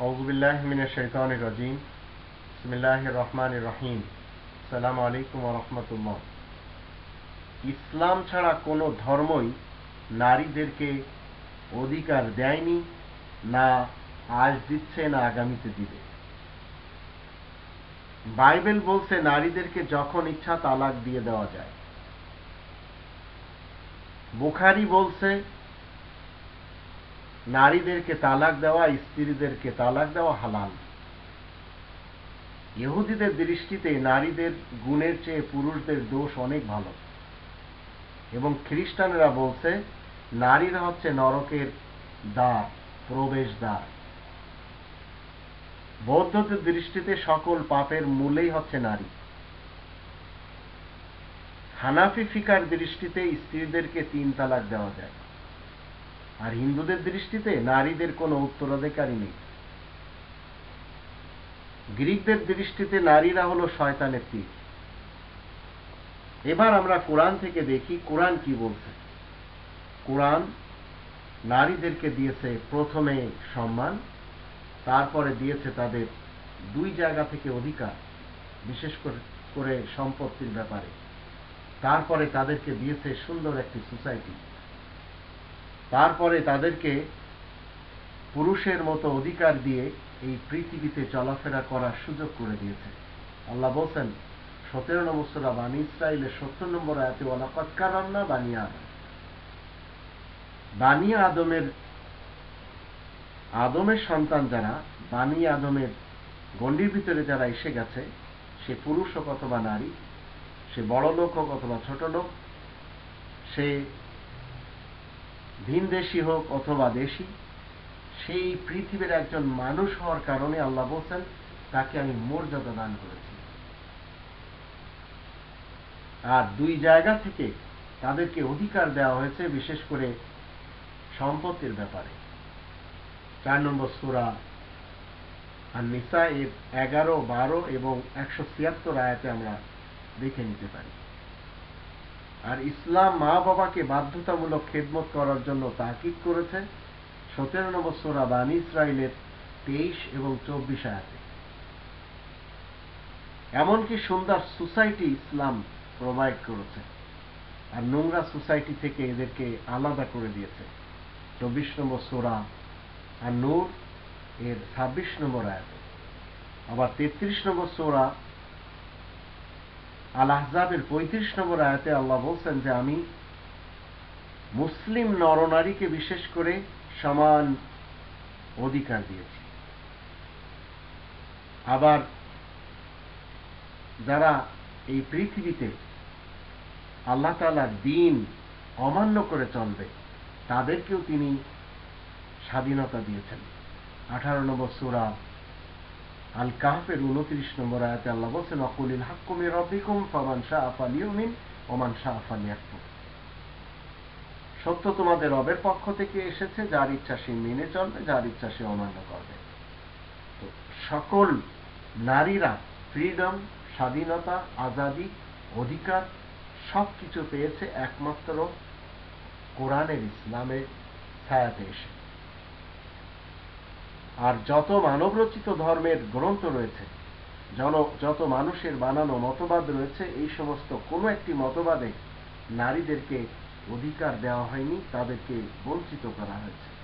রাজিম। বিসমিল্লাহ রহমান রহিম। সালাম আলাইকুম রহমতুল্লাহ। ইসলাম ছাড়া কোনো ধর্মই নারীদেরকে অধিকার দেয়নি, না আজ দিচ্ছে, না আগামীতে দিবে। বাইবেল বলছে, নারীদেরকে যখন ইচ্ছা তালাক দিয়ে দেওয়া যায়। বুখারি বলছে নারীদেরকে তালাক দেওয়া, স্ত্রীদেরকে তালাক দেওয়া হালাল। ইহুদিদের দৃষ্টিতে নারীদের গুণের চেয়ে পুরুষদের দোষ অনেক ভালো। এবং খ্রিস্টানরা বলছে, নারীরা হচ্ছে নরকের দ্বার প্রবেশ দ্বার বৌদ্ধদের দৃষ্টিতে সকল পাপের মূলেই হচ্ছে নারী। হানাফি ফিকার দৃষ্টিতে স্ত্রীদেরকে তিন তালাক দেওয়া যায়। আর হিন্দুদের দৃষ্টিতে নারীদের কোনো উত্তরাধিকারী নেই। গ্রিকদের দৃষ্টিতে নারীরা হলো শয়তানের তীর। এবার আমরা কোরআন থেকে দেখি কোরআন কি বলছে। কোরআন নারীদেরকে দিয়েছে প্রথমে সম্মান, তারপরে দিয়েছে তাদের দুই জায়গা থেকে অধিকার, বিশেষ করে সম্পত্তির ব্যাপারে। তারপরে তাদেরকে দিয়েছে সুন্দর একটি সোসাইটি। তারপরে তাদেরকে পুরুষের মতো অধিকার দিয়ে এই পৃথিবীতে চলাফেরা করার সুযোগ করে দিয়েছে। আল্লাহ বলছেন, সতেরো নম্বর সুরা বানি ইসরায়েলের সত্তর নম্বর আয়াতে ওয়ালাকাৎকার রান্না বানিয়া আদম। বানি আদমের আদমের সন্তান যারা, বানি আদমের গণ্ডির ভিতরে যারা এসে গেছে, সে পুরুষ হোক অথবা নারী, সে বড় লোক হোক অথবা ছোট লোক সে ভিনদেশি হোক অথবা দেশি, সেই পৃথিবীর একজন মানুষ হওয়ার কারণে আল্লাহ বলছেন, তাকে আমি মর্যাদা দান করেছি। আর দুই জায়গা থেকে তাদেরকে অধিকার দেওয়া হয়েছে, বিশেষ করে সম্পত্তির ব্যাপারে। চার নম্বর সুরা আর নিসা এর এগারো, বারো এবং একশো ছিয়াত্তর আয়াতে আমরা দেখে নিতে পারি। আর ইসলাম মা বাবাকে বাধ্যতামূলক খেদমত করার জন্য তাকিদ করেছে। সতেরো নম্বর সোরা বানি ইসরায়েলের তেইশ এবং চব্বিশ আয়াতে। এমনকি সুন্দর সোসাইটি ইসলাম প্রোভাইড করেছে আর নোংরা সোসাইটি থেকে এদেরকে আলাদা করে দিয়েছে। চব্বিশ নম্বর সোরা আর নূর এর ছাব্বিশ নম্বর আয়াতে। আবার তেত্রিশ নম্বর সোরা আল পঁয়ত্রিশ নম্বর আয়াতে আল্লাহ বলছেন যে আমি মুসলিম নরনারীকে বিশেষ করে সমান অধিকার দিয়েছি। আবার যারা এই পৃথিবীতে আল্লাহ তালার দিন অমান্য করে চলবে, তাদেরকেও তিনি স্বাধীনতা দিয়েছেন। আঠারো নম্বর সুরা আল কাহফের উনত্রিশ নম্বর আয়াতে আল্লাহ বলছেন অকুলিল হাক্কুমি রব্বিকুম শাহ আফালিউমিন ওমান শাহ আফালিয়াকুম সত্য তোমাদের রবের পক্ষ থেকে এসেছে, যার ইচ্ছা সে মেনে চলবে, যার ইচ্ছা সে অমান্য করবে। তো সকল নারীরা ফ্রিডম, স্বাধীনতা, আজাদি, অধিকার সব কিছু পেয়েছে একমাত্র কোরআনের ইসলামের ছায়াতে এসে। আর যত মানবরচিত ধর্মের গ্রন্থ রয়েছে, জন, যত মানুষের বানানো মতবাদ রয়েছে, এই সমস্ত কোনো একটি মতবাদে নারীদেরকে অধিকার দেওয়া হয়নি, তাদেরকে বঞ্চিত করা হয়েছে।